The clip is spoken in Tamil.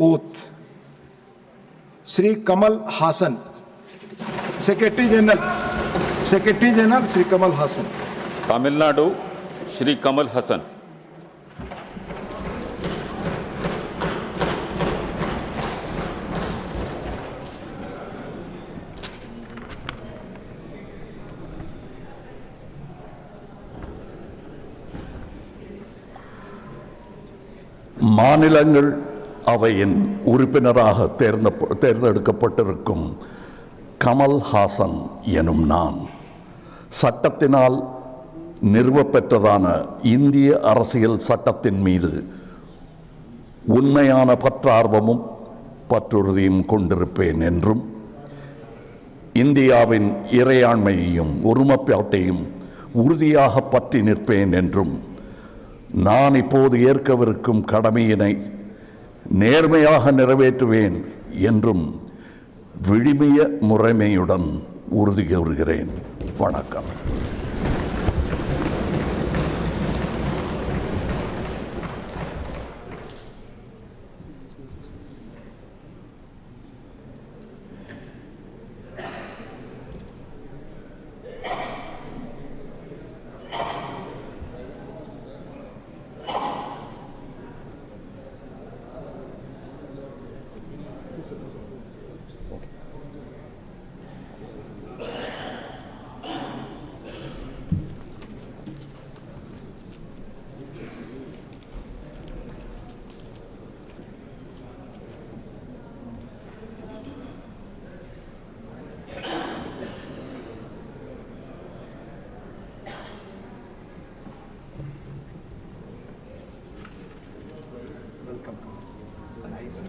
Oath Shri Kamal Haasan. Secretary general secretary general Shri Kamal Haasan. Tamil Nadu Shri Kamal Haasan. मानिलंगल அவையின் உறுப்பினராக தேர்ந்த தேர்ந்தெடுக்கப்பட்டிருக்கும் கமல் ஹாசன் எனும் நான். சட்டத்தினால் நிறுவப்பெற்றதான இந்திய அரசியல் சட்டத்தின் மீது உண்மையான பற்றார்வமும் பற்றுறுதியும் கொண்டிருப்பேன் என்றும் இந்தியாவின் இறையாண்மையையும் ஒருமைப்பாட்டையும் உறுதியாக பற்றி நிற்பேன் என்றும் நான் இப்போது ஏற்கவிருக்கும் கடமையினை நேர்மையாக நிறைவேற்றுவேன் என்றும் விழிமிய முறைமையுடன் உறுதி கூறுகிறேன். வணக்கம். reasons.